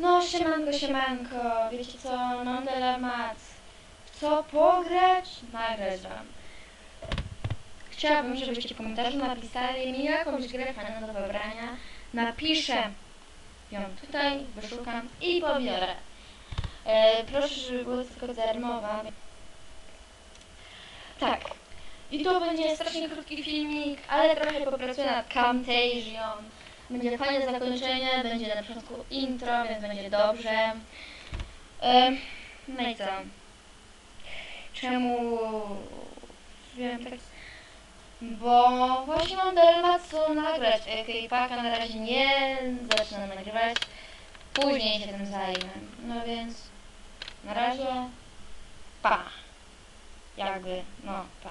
No, siemanko, siemanko, wiecie co, mam. W co pograć? Nagrać wam. Chciałabym, żebyście w komentarzu napisali mi jakąś grę fajną do wybrania. Napiszę ją tutaj, wyszukam i pobiorę. E, proszę, żeby było tylko darmowa. Tak. I to będzie strasznie krótki filmik, ale trochę popracuję nad Camtasią. Będzie fajne zakończenie, będzie na początku intro, więc będzie dobrze. E, no i co? Czemu wiem tak? Bo właśnie mam dylemat co nagrać. K-Paka na razie nie zaczynam nagrywać. Później się tym zajmę. No więc na razie pa. Jakby, no pa.